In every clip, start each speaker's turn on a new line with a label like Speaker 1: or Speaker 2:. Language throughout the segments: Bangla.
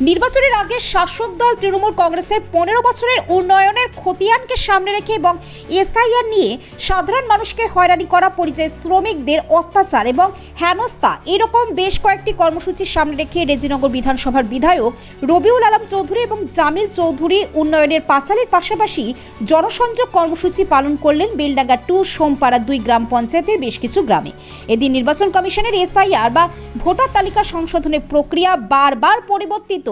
Speaker 1: নির্বাচনের আগে শাসক দল তৃণমূল কংগ্রেসের পনেরো বছরের উন্নয়নের খতিয়ানকে সামনে রেখে এবং এসআইআর নিয়ে সাধারণ মানুষকে হয়রানি করা পরিযায়ী শ্রমিকদের অত্যাচার এবং হেনস্থা, এরকম বেশ কয়েকটি কর্মসূচির সামনে রেখে রেজিনগর বিধানসভার বিধায়ক রবিউল আলম চৌধুরী এবং জামিল চৌধুরী উন্নয়নের পাঁচালির পাশাপাশি জনসংযোগ কর্মসূচি পালন করলেন বেলডাঙ্গা টু সোমপাড়া দুই গ্রাম পঞ্চায়েতের বেশ কিছু গ্রামে। এদিন নির্বাচন কমিশনের এসআইআর বা ভোটার তালিকা সংশোধনের প্রক্রিয়া বারবার পরিবর্তিত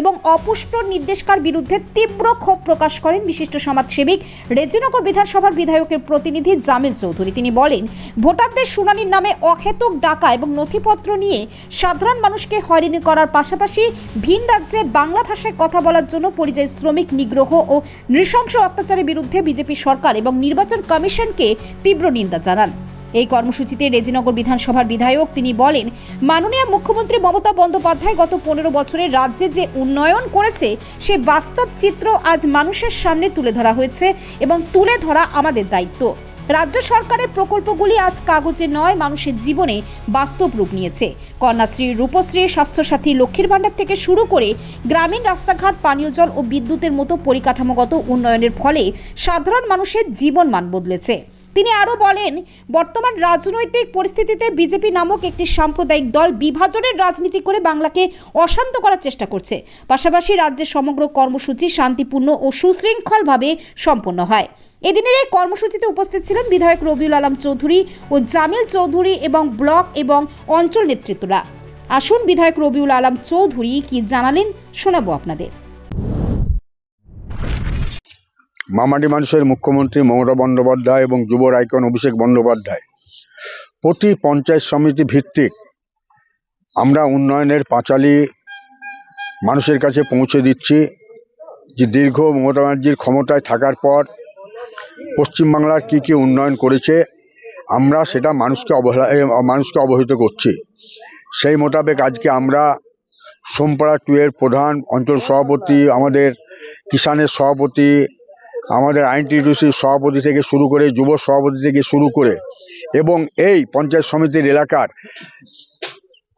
Speaker 1: এবং অপুষ্ট নির্দেশকার বিরুদ্ধে তীব্র ক্ষোভ প্রকাশ করেন বিশিষ্ট সমাজসেবিক রেজিনগর বিধানসভার বিধায়কের প্রতিনিধি জামিল চৌধুরী। তিনি বলেন, ভোটারদের শুনানির নামে অহেতুক ডাকা এবং নথিপত্র নিয়ে সাধারণ মানুষকে হয়রানি করার পাশাপাশি ভিন রাজ্যে বাংলা ভাষায় কথা বলার জন্য পরিযায়ী শ্রমিক নিগ্রহ ও নৃশংস অত্যাচারের বিরুদ্ধে বিজেপি সরকার এবং নির্বাচন কমিশনকে তীব্র নিন্দা জানান। এই কর্মসূচিতে রেজিনগর বিধানসভার বিধায়ক তিনি বলেন, মাননীয় মুখ্যমন্ত্রী মমতা বন্দ্যোপাধ্যায় গত পনেরো বছরে রাজ্যে যে উন্নয়ন করেছে, সে বাস্তব চিত্র আজ মানুষের সামনে তুলে ধরা হয়েছে এবং তুলে ধরা আমাদের দায়িত্ব। রাজ্য সরকারের প্রকল্পগুলি আজ কাগজে নয়, মানুষের জীবনে বাস্তব রূপ নিয়েছে। কন্যাশ্রী, রূপশ্রী, স্বাস্থ্যসাথী, লক্ষ্মীর ভাণ্ডার থেকে শুরু করে গ্রামীণ রাস্তাঘাট, পানীয় জল ও বিদ্যুতের মতো পরিকাঠামোগত উন্নয়নের ফলে সাধারণ মানুষের জীবন মান বদলেছে। তিনি আরও বলেন, বর্তমান রাজনৈতিক পরিস্থিতিতে বিজেপি নামক একটি সাম্প্রদায়িক দল বিভাজনের রাজনীতি করে বাংলাকে অশান্ত করার চেষ্টা করছে। পাশাপাশি রাজ্যের সমগ্র কর্মসূচি শান্তিপূর্ণ ও সুশৃঙ্খলভাবে সম্পন্ন হয়। এদিনের এই কর্মসূচিতে উপস্থিত ছিলেন বিধায়ক রবিউল আলম চৌধুরী ও জামিল চৌধুরী এবং ব্লক এবং অঞ্চল নেতৃত্বরা। আসুন বিধায়ক রবিউল আলম চৌধুরী কি জানালেন শোনাবো আপনাদের।
Speaker 2: মামাটি মানুষের মুখ্যমন্ত্রী মমতা বন্দ্যোপাধ্যায় এবং যুব আইকন অভিষেক বন্দ্যোপাধ্যায়। প্রতি পঞ্চায়েত সমিতি ভিত্তিক আমরা উন্নয়নের পাঁচালী মানুষের কাছে পৌঁছে দিচ্ছি যে দীর্ঘ মমতা ব্যানার্জির ক্ষমতায় থাকার পর পশ্চিমবাংলার কী কী উন্নয়ন করেছে, আমরা সেটা মানুষকে অবহেলা মানুষকে অবহিত করছি। সেই মোতাবেক আজকে আমরা সোমপাড়া টু এর প্রধান অঞ্চল সভাপতি, আমাদের কিষানের সভাপতি আমাদের আইনটিডিউসির সভাপতি থেকে শুরু করে যুব সভাপতি থেকে শুরু করে এবং এই পঞ্চায়েত সমিতির এলাকার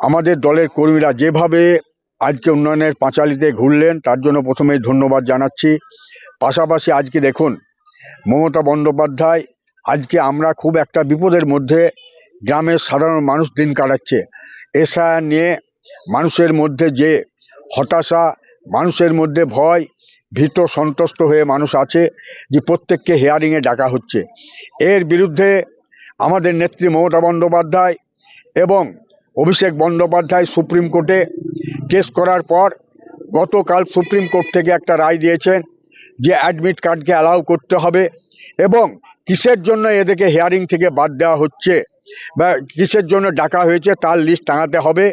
Speaker 2: আমাদের দলের কর্মীরা যেভাবে আজকে উন্নয়নের পাঁচালিতে ঘুরলেন, তার জন্য প্রথমেই ধন্যবাদ জানাচ্ছি। পাশাপাশি আজকে দেখুন, মমতা বন্দ্যোপাধ্যায়, আজকে আমরা খুব একটা বিপদের মধ্যে গ্রামের সাধারণ মানুষ দিন কাটাচ্ছে। এসআইআর নিয়ে মানুষের মধ্যে যে হতাশা, মানুষের মধ্যে ভয় ভীত সন্তুষ্ট হয়ে মানুষ আছে যে প্রত্যেককে হেয়ারিংয়ে ডাকা হচ্ছে। এর বিরুদ্ধে আমাদের নেত্রী মমতা বন্দ্যোপাধ্যায় এবং অভিষেক বন্দ্যোপাধ্যায় সুপ্রিম কোর্টে কেস করার পর গতকাল সুপ্রিম কোর্ট থেকে একটা রায় দিয়েছেন যে অ্যাডমিট কার্ডকে অ্যালাউ করতে হবে এবং কিসের জন্য এদেরকে হেয়ারিং থেকে বাদ দেওয়া হচ্ছে। বা কিসের জন্য ডাকা হয়েছে তার লিস্ট টাঙাতে হবে।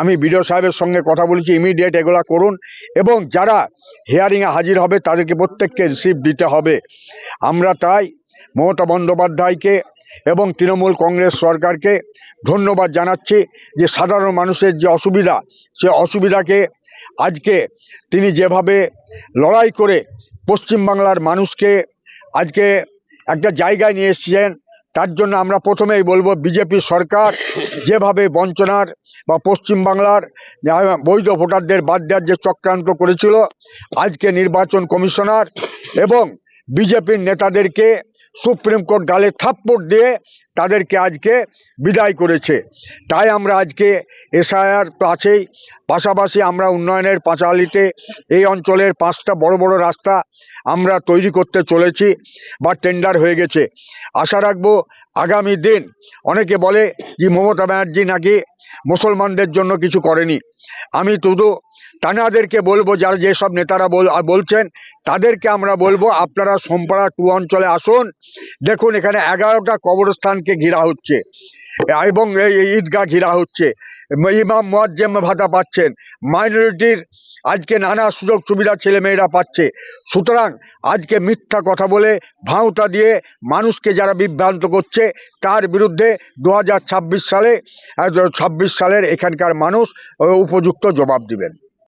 Speaker 2: আমি বিডিও সাহেবের সঙ্গে কথা বলেছি ইমিডিয়েট এগুলা করুন এবং যারা হিয়ারিংয়ে হাজির হবে তাদেরকে প্রত্যেককে রিসিপ্ট দিতে হবে। আমরা তাই মমতা বন্দ্যোপাধ্যায়কে এবং তৃণমূল কংগ্রেস সরকারকে ধন্যবাদ জানাচ্ছি যে সাধারণ মানুষের যে অসুবিধা, সে অসুবিধাকে আজকে তিনি যেভাবে লড়াই করে পশ্চিমবাংলার মানুষকে আজকে একটা জায়গায় নিয়ে এসেছেন তার জন্য আমরা প্রথমেই বলব বিজেপি সরকার যেভাবে বঞ্চনার বা পশ্চিমবাংলার বৈধ ভোটারদের বাদ দেওয়ার যে চক্রান্ত করেছিল, আজকে নির্বাচন কমিশনার এবং বিজেপির নেতাদেরকে সুপ্রিম কোর্ট গালে থাপ্পড় দিয়ে তাদেরকে আজকে বিদায় করেছে। তাই আমরা আজকে এসআইআর তো আছেই পাশাপাশি আমরা উন্নয়নের পাঁচালিতে, এই অঞ্চলের পাঁচটা বড় বড় রাস্তা আমরা তৈরি করতে চলেছি বা টেন্ডার হয়ে গেছে। আশা রাখব আগামী দিন অনেকে বলে যে মমতা ব্যানার্জি নাকি মুসলমানদের জন্য কিছু করেনি। আমি শুধু তানাদেরকে বলব, যারা যেসব নেতারা বল বলছেন, তাদেরকে আমরা বলব, আপনারা সোমপাড়া টু অঞ্চলে আসুন। দেখুন, এখানে এগারোটা কবরস্থানকে ঘেরা হচ্ছে, এবং এই ঈদগাহ ঘেরা হচ্ছে। ইমাম মোয়াজ্জেম ভাতা পাচ্ছেন, মাইনরিটির আজকে নানা সুযোগ সুবিধা ছেলে মেয়েরা পাচ্ছে। সুতরাং আজকে মিথ্যা কথা বলে ভাঁওতা দিয়ে মানুষকে যারা বিভ্রান্ত করছে, তার বিরুদ্ধে দু হাজার ছাব্বিশ সালে ছাব্বিশ সালের এখানকার মানুষ উপযুক্ত জবাব দিবেন।